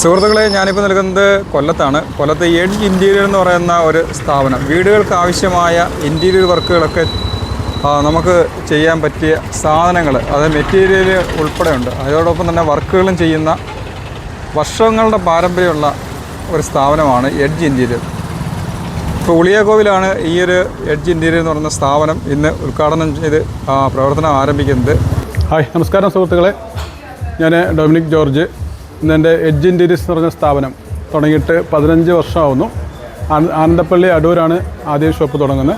സുഹൃത്തുക്കളെ ഞാനിപ്പോൾ നിൽക്കുന്നത് കൊല്ലത്താണ്. കൊല്ലത്ത് എഡ്ജ് ഇന്റീരിയർ എന്ന് പറയുന്ന ഒരു സ്ഥാപനം. വീടുകൾക്ക് ആവശ്യമായ ഇന്റീരിയർ വർക്കുകളൊക്കെ നമുക്ക് ചെയ്യാൻ പറ്റിയ സാധനങ്ങൾ അത് മെറ്റീരിയൽ ഉൾപ്പെടെ ഉണ്ട്. അതോടൊപ്പം തന്നെ വർക്കുകളും ചെയ്യുന്ന വർഷങ്ങളുടെ പാരമ്പര്യമുള്ള ഒരു സ്ഥാപനമാണ് എഡ്ജ് ഇന്റീരിയർ ഇപ്പോൾ ഉളിയാകോവിലാണ് ഈ ഒരു എഡ്ജ് ഇന്റീരിയർ എന്ന് പറയുന്ന സ്ഥാപനം ഇന്ന് ഉദ്ഘാടനം ചെയ്ത് പ്രവർത്തനം ആരംഭിക്കുന്നത്. ഹായ് നമസ്കാരം സുഹൃത്തുക്കളെ. ഞാൻ ഡൊമിനിക് ജോർജ്. ഇന്ന് എന്റെ എഡ്ജ് ഇന്റീരിയസ് എന്ന് പറഞ്ഞ സ്ഥാപനം തുടങ്ങിയിട്ട് പതിനഞ്ച് വർഷമാവുന്നു. ആന- ആനന്ദപ്പള്ളി അടൂരാണ് ആദ്യം ഷോപ്പ് തുടങ്ങുന്നത്.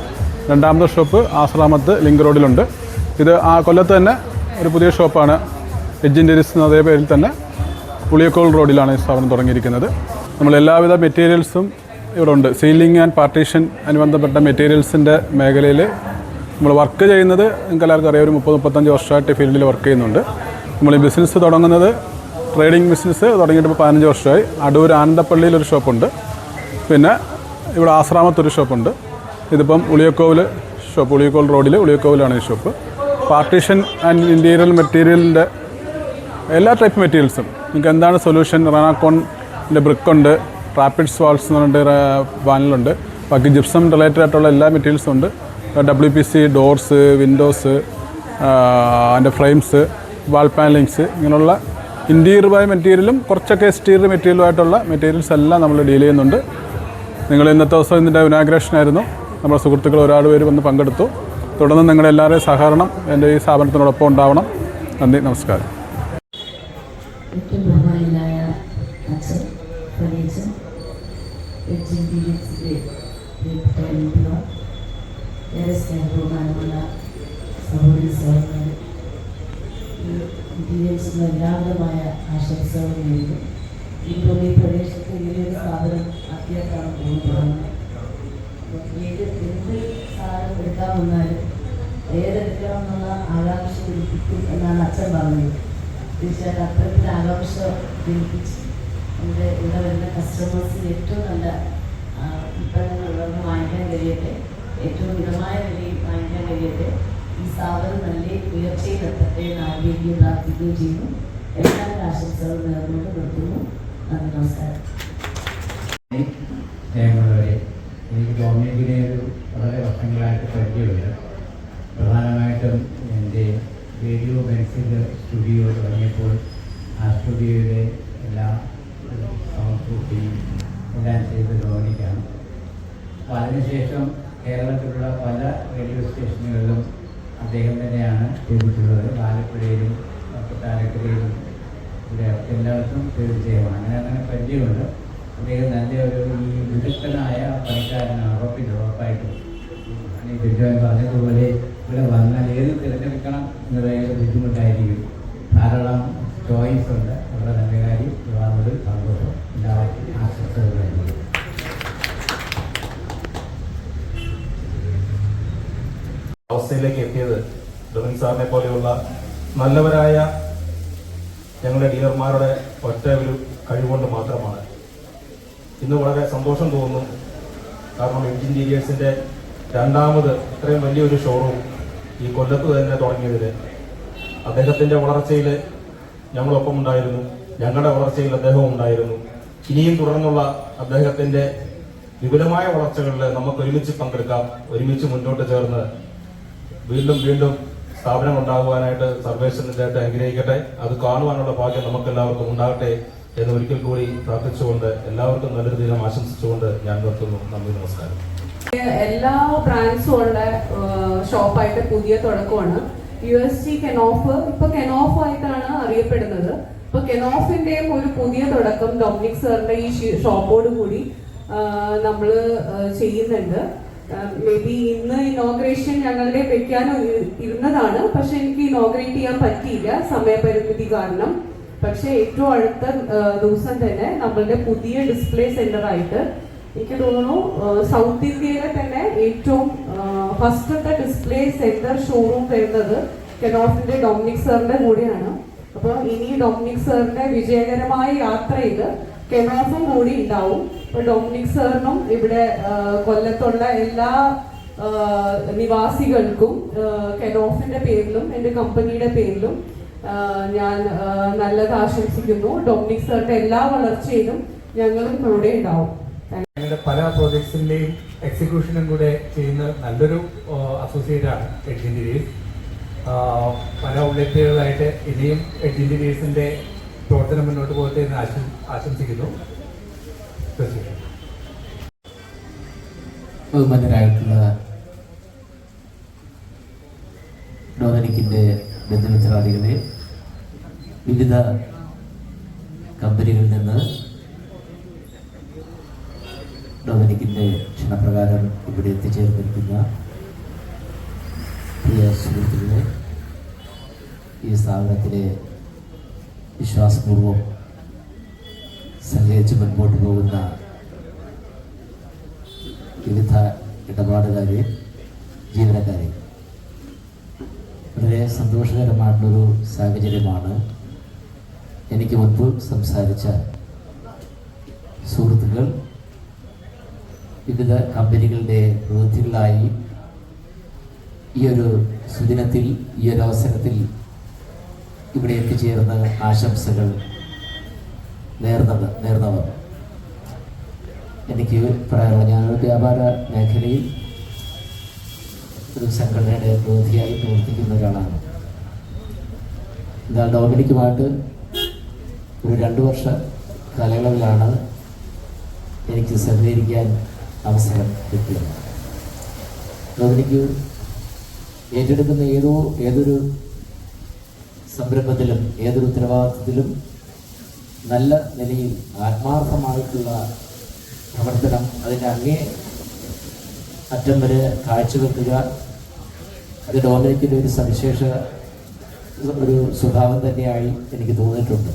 രണ്ടാമത്തെ ഷോപ്പ് ആശ്രാമത്ത് ലിങ്ക് റോഡിലുണ്ട്. ഇത് ആ കൊല്ലത്ത് തന്നെ ഒരു പുതിയ ഷോപ്പാണ് എഡ്ജ് ഇന്റീരിയസ് എന്ന അതേ പേരിൽ തന്നെ പുളിയക്കോൾ റോഡിലാണ് ഈ സ്ഥാപനം തുടങ്ങിയിരിക്കുന്നത്. നമ്മൾ എല്ലാവിധ മെറ്റീരിയൽസും ഇവിടെ ഉണ്ട് സീലിംഗ് ആൻഡ് പാർട്ടീഷൻ അനുബന്ധപ്പെട്ട മെറ്റീരിയൽസിന്റെ മേഖലയിൽ നമ്മൾ വർക്ക് ചെയ്യുന്നത് നിങ്ങൾക്ക് എല്ലാവർക്കും അറിയാം. ഒരു മുപ്പത് മുപ്പത്തഞ്ച് വർഷമായിട്ട് ഫീൽഡിൽ വർക്ക് ചെയ്യുന്നുണ്ട്. നമ്മൾ ഈ ബിസിനസ് തുടങ്ങുന്നത് ട്രേഡിംഗ് ബിസിനസ് തുടങ്ങിയിട്ട് ഇപ്പോൾ പതിനഞ്ച് വർഷമായി. അടൂർ ആനന്ദപ്പള്ളിയിൽ ഒരു ഷോപ്പുണ്ട്. പിന്നെ ഇവിടെ ആശ്രാമത്തൊരു ഷോപ്പുണ്ട്. ഇതിപ്പം ഉളിയക്കോവിൽ ഷോപ്പ് ഉളിയക്കോൽ റോഡിൽ ഉളിയക്കോവിലാണ് ഈ ഷോപ്പ്. പാർട്ടീഷൻ ആൻഡ് ഇന്റീരിയൽ മെറ്റീരിയലിന്റെ എല്ലാ ടൈപ്പ് മെറ്റീരിയൽസും. നിങ്ങൾക്ക് എന്താണ് സൊല്യൂഷൻ? റെനാക്കോണിന്റെ ബ്രിക്കുണ്ട് റാപ്പിഡ്സ് വാൾസ് എന്ന് പറഞ്ഞിട്ട് വാനിലുണ്ട്. ബാക്കി ജിപ്സം റിലേറ്റഡ് ആയിട്ടുള്ള എല്ലാ മെറ്റീരിയൽസും ഉണ്ട്. W P C doors windows അതിന്റെ ഫ്രെയിംസ് വാൾ പാനലിങ്സ് ഇങ്ങനെയുള്ള ഇന്റീരിയറായ മെറ്റീരിയലും കുറച്ചൊക്കെ എക്സ്റ്റീരിയർ മെറ്റീരിയലുമായിട്ടുള്ള മെറ്റീരിയൽസ് എല്ലാം നമ്മൾ ഡീൽ ചെയ്യുന്നുണ്ട്. നിങ്ങൾ ഇന്നത്തെ ദിവസം ഇതിന്റെ ഇനാഗ്രേഷൻ ആയിരുന്നു. നമ്മുടെ സുഹൃത്തുക്കൾ ഒരുപാട് പേര് വന്ന് പങ്കെടുത്തു. തുടർന്ന് നിങ്ങളുടെ എല്ലാവരുടെയും സഹകരണം എന്റെ ഈ സ്ഥാപനത്തിനോടൊപ്പം ഉണ്ടാവണം. നന്ദി നമസ്കാരം. ഏറെ സഹോദരൻ ഇന്റീരിയൻസിന് എല്ലാവിധമായ ആശംസകളും നേരുന്നു. ഇപ്പോൾ ഈ പ്രദേശത്ത് ഇങ്ങനെയൊരു സ്ഥാപനം ആദ്യമായിട്ടാണ് പോകുന്നത് ഏത് എന്ത് സാധനം എടുക്കാൻ വന്നാലും ഏതെടുക്കണമെന്നുള്ള ആകാംക്ഷ ജനിപ്പിക്കും എന്നാണ് അച്ഛൻ പറഞ്ഞത്. തീർച്ചയായിട്ടും അത്തരത്തിൽ ആകാംക്ഷ ജനിപ്പിച്ച് നമ്മുടെ ഇവിടെ വരുന്ന കസ്റ്റമേഴ്സിന് ഏറ്റവും നല്ല ഉൽപ്പന്നങ്ങൾ വാങ്ങിക്കാൻ കഴിയട്ടെ. ഏറ്റവും മിതമായ വിലയിൽ വാങ്ങിക്കാൻ കഴിയട്ടെ. ഈ സ്ഥാപനം നല്ല ഉയർച്ചയിൽ എത്തട്ടെ എന്ന് ആഗ്രഹിക്കുകയും പ്രാർത്ഥിക്കുകയും ചെയ്യുന്നു. എല്ലാവരും ആശംസകൾ നേർന്നുകൊണ്ട് നിർത്തുന്നു. നന്ദി നമസ്കാരം. എനിക്ക് ഒരു വളരെ വർഷങ്ങളായിട്ട് പരിചയമില്ല. പ്രധാനമായിട്ടും എന്റെ റേഡിയോ ബെൻസിൽ സ്റ്റുഡിയോ തുടങ്ങിയപ്പോൾ ആ എല്ലാ സൗണ്ട് പ്രൂഫിങ് എല്ലാം ചെയ്ത് ഗവണിക്കാണ് അപ്പോൾ അതിനുശേഷം കേരളത്തിലുള്ള പല റേഡിയോ സ്റ്റേഷനുകളിലും അദ്ദേഹം തന്നെയാണ് ചെയ്തിട്ടുള്ളത്. ആലപ്പുഴയിലും കൊട്ടാരക്കരയിലും. ഇവിടെ എല്ലായിടത്തും തീർച്ചയായും അങ്ങനെ അങ്ങനെ പരിചയമുണ്ട്. അദ്ദേഹം നല്ല ഒരു ഈ വിദഗ്ധനായ പണിക്കാരനാണ്. ഉറപ്പില്ല ഉറപ്പായിട്ടും. ബിജോൻ പറഞ്ഞതുപോലെ ഇവിടെ വന്നാൽ ഏത് തിരഞ്ഞെടുക്കണം എന്നുള്ള ബുദ്ധിമുട്ടായിരിക്കും. ധാരാളം ചോയ്സ് ഉണ്ട് വളരെ നല്ല കാര്യം യുവാനോട് സന്തോഷം എല്ലാവർക്കും ആശംസകളായിരിക്കും അവസ്ഥയിലേക്ക് എത്തിയത് ഡൊമിൻ സാറിനെ പോലെയുള്ള നല്ലവരായ ഞങ്ങളുടെ ഡീലർമാരുടെ ഒറ്റ ഒരു കഴിവുകൊണ്ട് മാത്രമാണ്. ഇന്ന് വളരെ സന്തോഷം തോന്നുന്നു കാരണം എഡ്ജ് ഇന്റീരിയേഴ്സിന്റെ രണ്ടാമത് ഇത്രയും വലിയൊരു ഷോറൂം ഈ കൊല്ലത്ത് തന്നെ തുടങ്ങിയതിൽ അദ്ദേഹത്തിന്റെ വളർച്ചയിൽ ഞങ്ങളൊപ്പം ഉണ്ടായിരുന്നു. ഞങ്ങളുടെ വളർച്ചയിൽ അദ്ദേഹം ഉണ്ടായിരുന്നു. ഇനിയും തുടർന്നുള്ള അദ്ദേഹത്തിന്റെ വിപുലമായ വളർച്ചകളിൽ നമുക്ക് ഒരുമിച്ച് പങ്കെടുക്കാം ഒരുമിച്ച് മുന്നോട്ട് ചേർന്ന് വീണ്ടും വീണ്ടും സ്ഥാപനം ഉണ്ടാകുവാനായിട്ട് സർവേശ്വരനായിട്ട് അനുഗ്രഹിക്കട്ടെ. അത് കാണുവാനുള്ള ഭാഗ്യം നമുക്ക് എല്ലാവർക്കും ഉണ്ടാകട്ടെ എന്ന് ഒരിക്കൽ കൂടി പ്രാർത്ഥിച്ചുകൊണ്ട് എല്ലാവർക്കും നല്ലൊരു ദിനം ആശംസിച്ചുകൊണ്ട് ഞാൻ നിർത്തുന്നു. നന്ദി നമസ്കാരം. എല്ലാ ബ്രാൻഡ്സും ഉള്ള ഷോപ്പായിട്ട് പുതിയ തുടക്കമാണ്. യു എസ് ജി കെനോഫ് ഇപ്പൊ കെനോഫ് ആയിട്ടാണ് അറിയപ്പെടുന്നത്. ഇപ്പൊ കെനോഫിന്റെയും ഒരു പുതിയ തുടക്കം ഡൊമിനിക് സാറിന്റെ ഈ ഷോപ്പോട് കൂടി നമ്മൾ ചെയ്യുന്നുണ്ട്. മേ ബി ഇന്ന് ഇനോഗ്രേഷൻ ഞങ്ങളുടെ വെക്കാൻ ഇരുന്നതാണ്. പക്ഷെ എനിക്ക് ഇനോഗ്രേറ്റ് ചെയ്യാൻ പറ്റിയില്ല. സമയപരിമിതി കാരണം. പക്ഷെ ഏറ്റവും അടുത്ത ദിവസം തന്നെ നമ്മളുടെ പുതിയ ഡിസ്പ്ലേ സെന്റർ ആയിട്ട് എനിക്ക് തോന്നുന്നു സൗത്ത് ഇന്ത്യയിലെ തന്നെ ഏറ്റവും ഫസ്റ്റത്തെ ഡിസ്പ്ലേ സെന്റർ ഷോറൂം വരുന്നത് കെനോഫിന്റെ ഡൊമിനിക് സാറിന്റെ കൂടെയാണ്. അപ്പോൾ ഇനി ഡൊമിനിക് സാറിന്റെ വിജയകരമായ യാത്രയിൽ കെനോഫും കൂടി ഉണ്ടാവും. ഇപ്പൊ ഡൊമിനിക് സാറിനും ഇവിടെ കൊല്ലത്തുള്ള എല്ലാ നിവാസികൾക്കും കെനോഫിന്റെ പേരിലും എന്റെ കമ്പനിയുടെ പേരിലും ഞാൻ നല്ലത് ആശംസിക്കുന്നു. ഡൊമിനിക് സാറിന്റെ എല്ലാ വളർച്ചയിലും ഞങ്ങളും കൂടെ ഉണ്ടാവും. പല പ്രോജക്ട്സിന്റെയും എക്സിക്യൂഷനും കൂടെ ചെയ്യുന്ന നല്ലൊരു അസോസിയേറ്റ് ആണ് എഡ്ജ് ഇന്റീരിയേഴ്സ് പല ഔട്ട്ലെറ്റുകളായിട്ട് ഇനിയും എഡ്ജ് ഇന്റീരിയേഴ്സിന്റെ പ്രവർത്തനം മുന്നോട്ട് പോകട്ടെ എന്ന് ആശം- ആശംസിക്കുന്നു. ബഹുമാനരായിട്ടുള്ള ഡൊമിനിക്കിന്റെ ബന്ധുമിത്രാദികളെ വിവിധ കമ്പനികളിൽ നിന്ന് ഡൊമിനിക്കിന്റെ ക്ഷണപ്രകാരം ഇവിടെ എത്തിച്ചേർന്നിരിക്കുന്ന പ്രിയ സുഹൃത്തുക്കളെ ഈ സ്ഥാപനത്തിലെ വിശ്വാസപൂർവം സഹകരിച്ച് മുൻപോട്ട് പോകുന്ന വിവിധ ഇടപാടുകാരെ ജീവനക്കാരെ വളരെ സന്തോഷകരമായിട്ടുള്ളൊരു സാഹചര്യമാണ് എനിക്ക് മുൻപ് സംസാരിച്ച സുഹൃത്തുക്കൾ വിവിധ കമ്പനികളുടെ പ്രതിനിധികളായി ഈ ഒരു സുദിനത്തിൽ ഈ ഒരു അവസരത്തിൽ ഇവിടെ എത്തിച്ചേർന്ന ആശംസകൾ നേർന്നത് നേർന്നവർ. എനിക്ക് പറയാനുള്ള ഞാനൊരു വ്യാപാര മേഖലയിൽ ഒരു സംഘടനയുടെ പ്രതിനിധിയായി പ്രവർത്തിക്കുന്ന ഒരാളാണ്. എന്നാൽ ഡോമിനിക്കുമായിട്ട് ഒരു രണ്ട് വർഷ കാലയളവിലാണ് എനിക്ക് സഹകരിക്കാൻ അവസരം കിട്ടിയത്. ഡോമിനിക്ക് ഏറ്റെടുക്കുന്ന ഏതോ ഏതൊരു സംരംഭത്തിലും ഏതൊരു ഉത്തരവാദിത്വത്തിലും നല്ല നിലയിൽ ആത്മാർത്ഥമായിട്ടുള്ള പ്രവർത്തനം അതിന്റെ അങ്ങേ അറ്റം വരെ കാഴ്ചവെക്കുക. അത് ഡോമിനിക്കിന്റെ ഒരു സവിശേഷ ഒരു സ്വഭാവം തന്നെയായി എനിക്ക് തോന്നിയിട്ടുണ്ട്.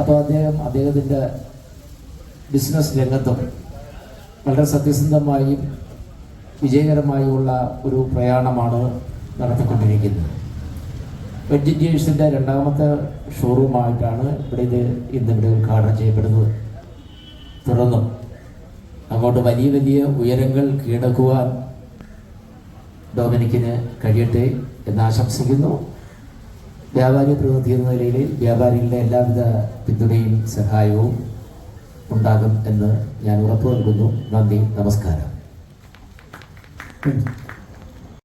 അപ്പോൾ അദ്ദേഹം അദ്ദേഹത്തിന്റെ ബിസിനസ് രംഗത്തും വളരെ സത്യസന്ധമായും വിജയകരമായുള്ള ഒരു പ്രയാണമാണ് നടത്തിക്കൊണ്ടിരിക്കുന്നത്. വെജിറ്റേഴ്സിന്റെ രണ്ടാമത്തെ ഷോറൂമായിട്ടാണ് ഇവിടെ ഇത് ഇന്നിവിടെ ഉദ്ഘാടനം ചെയ്യപ്പെടുന്നത്. തുടർന്നും അങ്ങോട്ട് വലിയ വലിയ ഉയരങ്ങൾ കീഴടക്കുവാൻ ഡൊമിനിക്കിന് കഴിയട്ടെ എന്ന് ആശംസിക്കുന്നു. വ്യാപാരി പ്രവൃത്തി എന്ന നിലയിൽ വ്യാപാരികളുടെ എല്ലാവിധ പിന്തുണയും സഹായവും ഉണ്ടാകും എന്ന് ഞാൻ ഉറപ്പു നൽകുന്നു നന്ദി നമസ്കാരം.